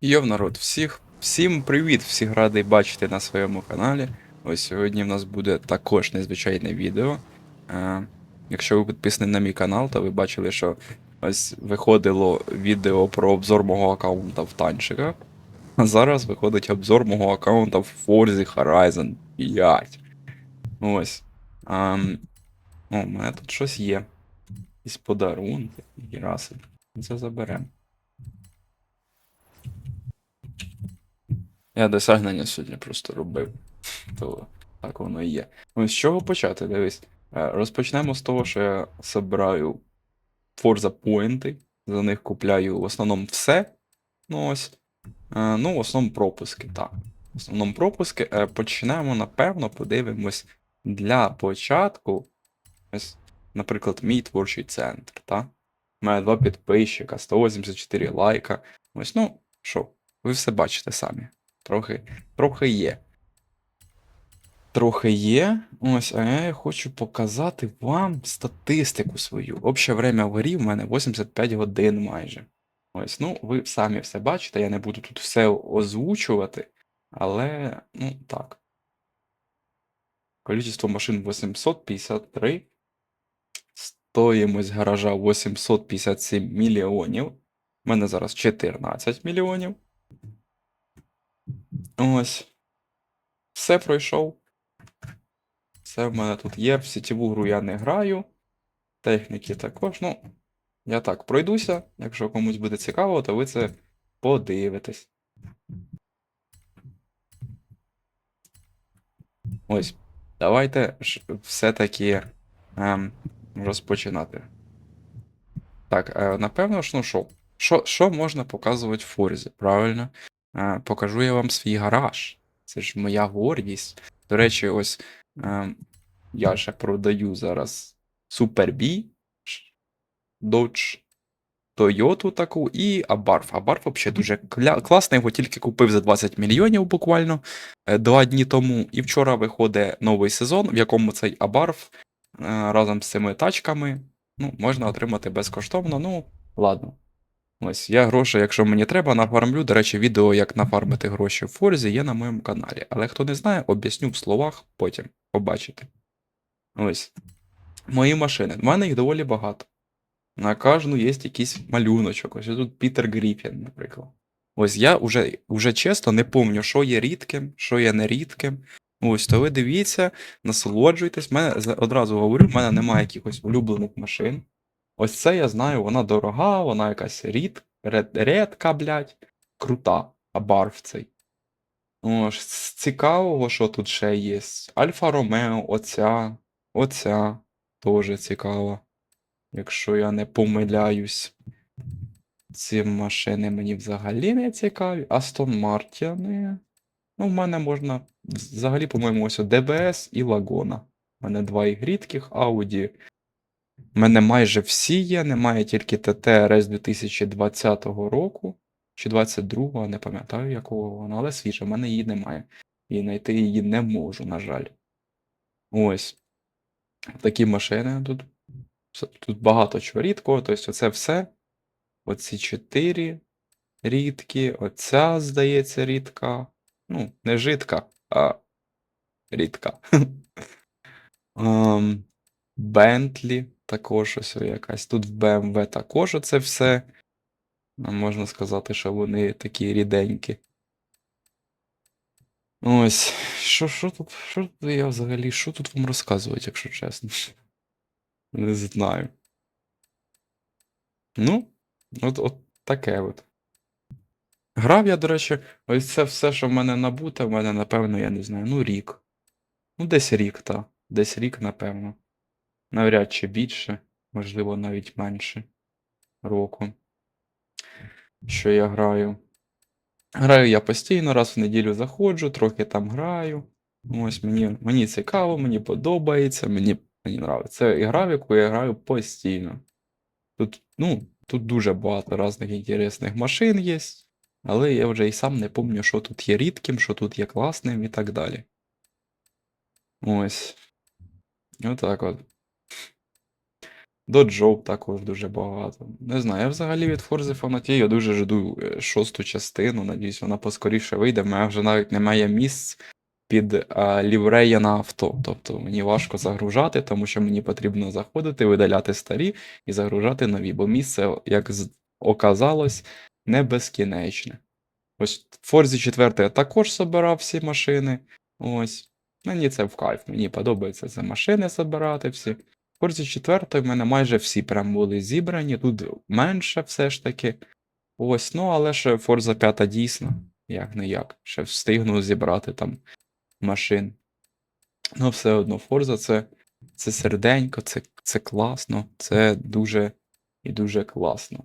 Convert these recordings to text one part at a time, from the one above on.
Йов народ, всіх, всім привіт! Всіх радий бачити на своєму каналі. Ось сьогодні в нас буде також незвичайне відео. Е, якщо ви підписані на мій канал, то ви бачили, що ось виходило відео про обзор мого аккаунта в танчиках. А зараз виходить обзор мого аккаунта в Forza Horizon 5. Ось. Ем, о, у мене тут щось є. Якісь подарунки, раси. Це заберемо. Я досягнення сьогодні просто робив. То так воно і є. Ось з чого почати, дивись. Е, Розпочнемо з того, що я збираю Forza Poinти, за них купляю в основному все. Ну ось. Е, Ну, в основному пропуски, так. В основному пропуски. Е, Почнемо, напевно, подивимось для початку. Ось, наприклад, мій творчий центр, так? Мене два підписчика, 184 лайка. Ось, ну, що, ви все бачите самі. Трохи, трохи є. Трохи є. Ось, а я хочу показати вам статистику свою. Обще время в грі в мене 85 годин майже. Ось, ну, ви самі все бачите, я не буду тут все озвучувати, але, ну, так. Количество машин 853. Стоїмость гаража 857 мільйонів. У мене зараз 14 мільйонів. Ось. Все пройшов. Все в мене тут є. В сітєву гру я не граю. Техніки також. Ну, я так пройдуся. Якщо комусь буде цікаво, то ви це подивитесь. Ось. Давайте все-таки ем, розпочинати. Так, е, напевно ж, ну? Що, що можна показувати в Форзі? Правильно? Е, покажу я вам свій гараж. Це ж моя гордість. До речі, ось е, я ще продаю зараз B, Dodge, Toyota таку і Abarth. Abarth взагалі дуже класний, його тільки купив за 20 мільйонів буквально е, два дні тому. І вчора виходить новий сезон, в якому цей е, разом з цими тачками ну, можна отримати безкоштовно. Ну, ладно. Ось я гроші, якщо мені треба, нафармлю. До речі, відео, як нафармити гроші в Форзі, є на моєму каналі. Але хто не знає, об'ясню в словах потім побачите. Ось. Мої машини. У мене їх доволі багато. На кожну є якийсь малюночок. Ось тут Пітер Гріпін, наприклад. Ось я вже, вже чесно не пам'ятаю, що є рідким, що є нерідким. Ось, то ви дивіться, насолоджуйтесь. Мене одразу говорю, в мене немає якихось улюблених машин. Ось це я знаю, вона дорога, вона якась рід, ред, редка, блядь, крута, а барв цей. Ось, з цікавого, що тут ще є. Альфа Ромео, оця, оця, теж цікава. Якщо я не помиляюсь. Ці машини мені взагалі не цікаві. Астон Мартіни. Ну, в мене можна. Взагалі, по-моєму, ось ДБС і Лагона. У мене два їх рідких, Audi. У мене майже всі є, немає тільки ТТ РС 2020 року. Чи 22-го, не пам'ятаю, якого вона, але свіжа, в мене її немає. І знайти її не можу, на жаль. Ось. Такі машини тут. Тут багато чого рідкого, тобто це все. Оці чотири рідкі, оця, здається, рідка. Ну, не жидка, а рідка. Ем, Бентлі також ось якась. Тут в BMW також оце все. Ну, Можна сказати, що вони такі ріденькі. Ось, що, що тут, що тут я взагалі, що тут вам розказувати, якщо чесно? Не знаю. Ну, от, от таке от. Грав я, до речі, ось це все, що в мене набуте, в мене, напевно, я не знаю, ну рік. Ну, десь рік, так. Десь рік, напевно. Навряд чи більше, можливо, навіть менше року. Що я граю. Граю я постійно, раз в неділю заходжу, трохи там граю. Ось мені, мені цікаво, мені подобається, мені, мені нравиться. Це ігра, в яку я граю постійно. Тут, ну, тут дуже багато різних інтересних машин є, але я вже і сам не пам'ятаю, що тут є рідким, що тут є класним і так далі. Ось. Отак от. Доджоп також дуже багато. Не знаю, я взагалі від Форзи фанатію дуже жду е, шосту частину. Надіюсь, вона поскоріше вийде. В мене вже навіть немає місць під а, ліврея на авто. Тобто мені важко загружати, тому що мені потрібно заходити, видаляти старі і загружати нові, бо місце, як оказалось, не безкінечне. Ось в Форзі 4 я також собирав всі машини. Ось. Мені це в кайф. Мені подобається це машини збирати всі. В Форзі 4 в мене майже всі прям були зібрані. Тут менше все ж таки. Ось, ну але ще Форза 5 дійсно, як не як. Ще встигну зібрати там машин. Ну, все одно, Форза це, це серденько, це, це класно, це дуже і дуже класно.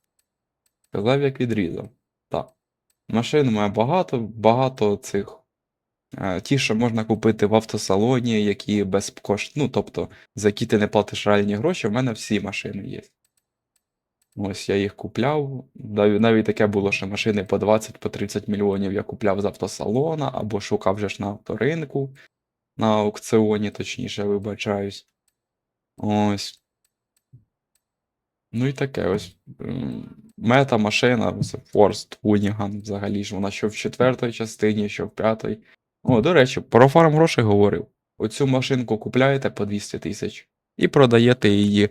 Сказав, як відрізав. Так. Машин мене багато, багато цих. Ті, що можна купити в автосалоні, які без кошт, ну, тобто, за які ти не платиш реальні гроші, в мене всі машини є. Ось я їх купляв. Навіть, таке було, що машини по 20 по 30 мільйонів я купляв з автосалона або шукав вже ж на авторинку, на аукціоні, точніше, вибачаюсь. Ось. Ну і таке ось. Мета машина, Forst Unigan взагалі ж вона що в четвертій частині, що в п'ятій. О, до речі, про фарм грошей говорив. Оцю машинку купляєте по 200 тисяч і продаєте її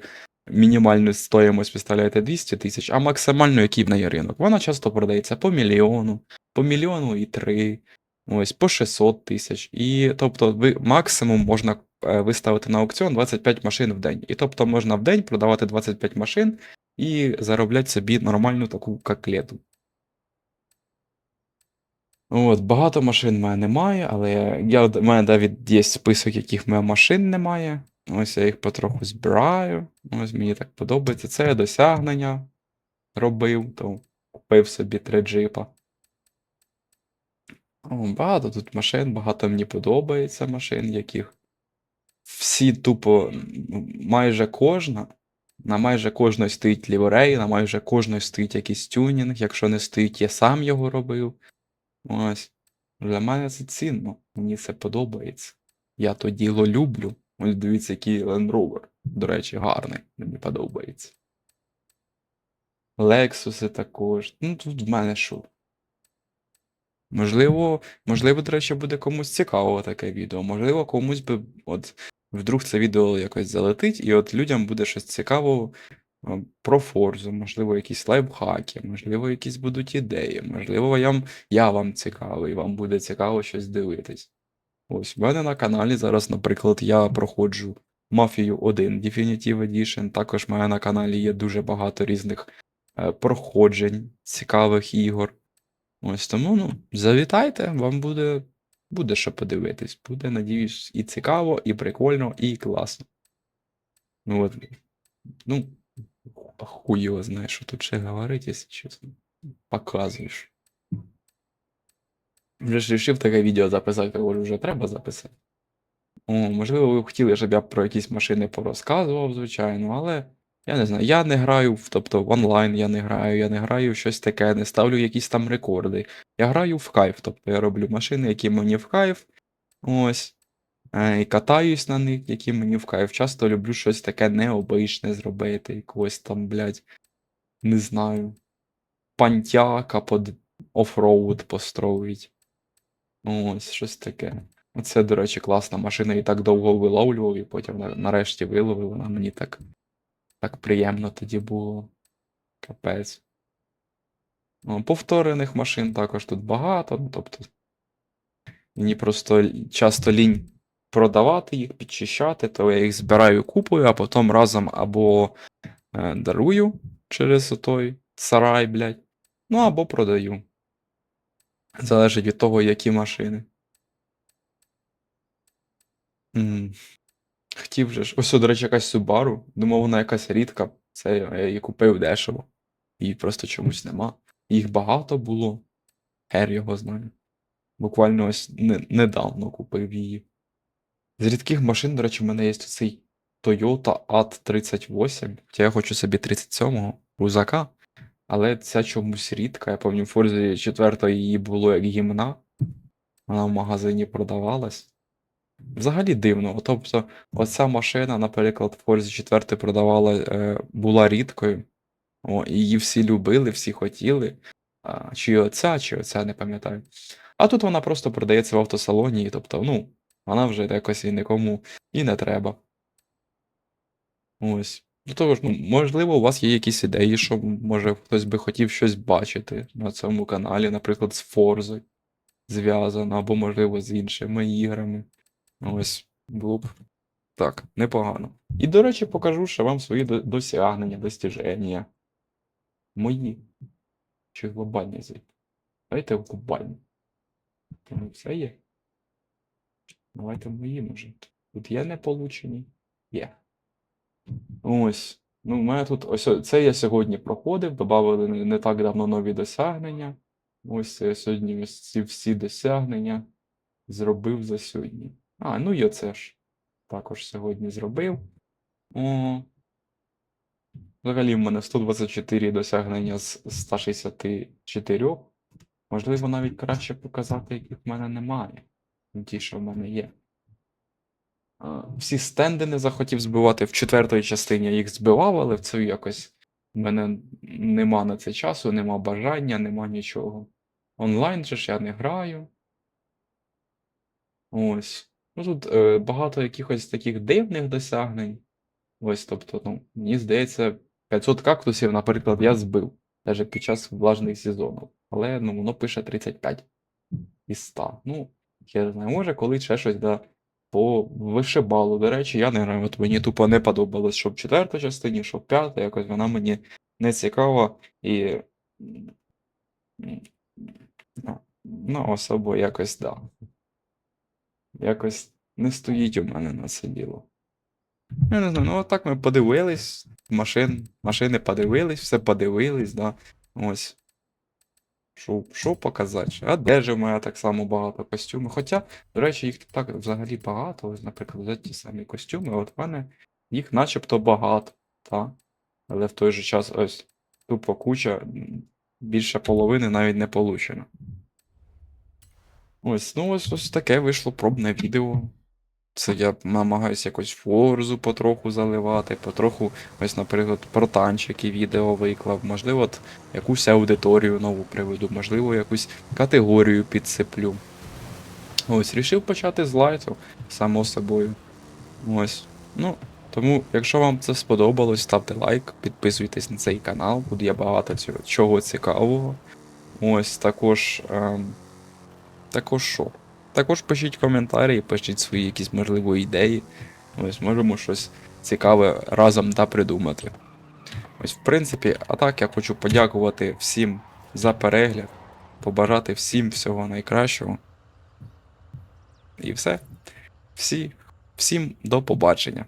мінімальну стоїмость виставляєте 200 тисяч, а максимальну, який в неї ринок. Вона часто продається по мільйону, по мільйону і три, ось по 600 тисяч. І тобто ви максимум можна е, виставити на аукціон 25 машин в день. І тобто можна в день продавати 25 машин і заробляти собі нормальну таку коклету. От, багато машин в мене немає, але я, в мене навіть є список, яких в мене машин немає. Ось я їх потроху збираю. Ось мені так подобається. Це досягнення робив, то купив собі три джипа. О, багато тут машин, багато мені подобається машин, яких всі тупо, майже кожна, на майже кожної стоїть ліверей, на майже кожної стоїть якийсь тюнінг. Якщо не стоїть, я сам його робив. Ось. Для мене це цінно, мені це подобається. Я то діло люблю. Ось дивіться, який Land Rover. До речі, гарний, мені подобається. Лексуси також. Ну, тут в мене що? Можливо, можливо, до речі, буде комусь цікаво таке відео. Можливо, комусь би, от, вдруг це відео якось залетить, і от людям буде щось цікаво про Форзу, можливо, якісь лайфхаки, можливо, якісь будуть ідеї, можливо, я, вам- я вам цікавий, вам буде цікаво щось дивитись. Ось, в мене на каналі зараз, наприклад, я проходжу Мафію 1 Definitive Edition. Також в мене на каналі є дуже багато різних е, проходжень, цікавих ігор. Ось тому, ну, завітайте, вам буде, буде що подивитись. Буде, надіюсь, і цікаво, і прикольно, і класно. Ну от, ну, хуй його знає, що тут ще говорити, якщо чесно. Показуєш. Вже ж рішив таке відео записати, говорю, вже треба записати. О, можливо, ви хотіли, щоб я про якісь машини порозказував, звичайно, але я не знаю. Я не граю, тобто в онлайн я не граю, я не граю щось таке, не ставлю якісь там рекорди. Я граю в кайф, тобто я роблю машини, які мені в кайф. Ось. Е, І катаюсь на них, які мені в кайф. Часто люблю щось таке необичне зробити, якогось там, блядь, не знаю, пантяка под офроуд построїть. Ось, щось таке. Оце, до речі, класна машина, і так довго виловлював, і потім нарешті виловив. Вона мені так, так приємно тоді було. Капець. Ну, повторених машин також тут багато. Ну, тобто, мені просто часто лінь продавати їх, підчищати, то я їх збираю купою, а потім разом або е, дарую через той сарай, блядь, ну або продаю. Залежить від того, які машини. М, Хотів же ж. Ось, до речі, якась Subaru. Думав, вона якась рідка. Це я її купив дешево. Її просто чомусь нема. Їх багато було. Хер його знає. Буквально ось не, недавно купив її. З рідких машин, до речі, в мене є цей Toyota AT38. Я хочу собі 37-го крузака. Але ця чомусь рідка. Я пам'ятаю, в Форзі 4 її було як гімна. Вона в магазині продавалась. Взагалі дивно. Тобто, оця машина, наприклад, в Forza 4 продавала, е, була рідкою. О, її всі любили, всі хотіли. Чи оця, чи оця, не пам'ятаю. А тут вона просто продається в автосалоні, тобто, ну, вона вже якось і нікому і не треба. Ось. До того ж, ну, можливо, у вас є якісь ідеї, що може хтось би хотів щось бачити на цьому каналі, наприклад, з Форзою зв'язано, або, можливо, з іншими іграми. Ось, було б так, непогано. І, до речі, покажу ще вам свої досягнення, достіження. Мої. Чи глобальні звідти? Давайте в глобальні. Тому все є. Давайте мої, може. Тут є неполучені? Є. Ось. Ну, у тут ось це я сьогодні проходив, додали не, так давно нові досягнення. Ось я сьогодні ось всі досягнення зробив за сьогодні. А, ну і оце ж. Також сьогодні зробив. О. Взагалі в мене 124 досягнення з 164. Можливо, навіть краще показати, яких в мене немає. Ті, що в мене є. Всі стенди не захотів збивати. В четвертій частині я їх збивав, але в цю якось в мене нема на це часу, нема бажання, нема нічого. Онлайн же ж я не граю. Ось. Ну тут е, багато якихось таких дивних досягнень. Ось, тобто, ну, мені здається, 500 кактусів, наприклад, я збив, навіть під час влажних сезонів. Але ну, воно пише 35 із 100. Ну, я не знаю, може, коли ще щось да, по вишибалу. До речі, я не граю. От мені тупо не подобалось, що в четвертій частині, що в якось вона мені не цікава і. Ну, ну, особо якось, да. Якось не стоїть у мене на це діло. Я не знаю, ну отак ми подивились, машин, машини подивились, все подивились, да. Ось. Що, що показати? Одежі в мене так само багато костюмів. Хоча, до речі, їх так взагалі багато. Ось, наприклад, ті самі костюми, от в мене їх начебто багато, так? Але в той же час ось тупо куча, більше половини навіть не получено. Ось, ну ось ось таке вийшло пробне відео. Це я намагаюся якось форзу потроху заливати, потроху, ось, наприклад, про танчики відео виклав, можливо, от якусь аудиторію нову приведу, можливо, якусь категорію підсиплю. Ось, рішив почати з лайту, само собою. Ось. Ну, тому, якщо вам це сподобалось, ставте лайк, підписуйтесь на цей канал, тут є багато цього, чого цікавого. Ось також. Ем, також що? Також пишіть коментарі, пишіть свої якісь можливо ідеї. Ось можемо щось цікаве разом та придумати. Ось, в принципі, а так я хочу подякувати всім за перегляд, побажати всім всього найкращого. І все. Всі, всім до побачення.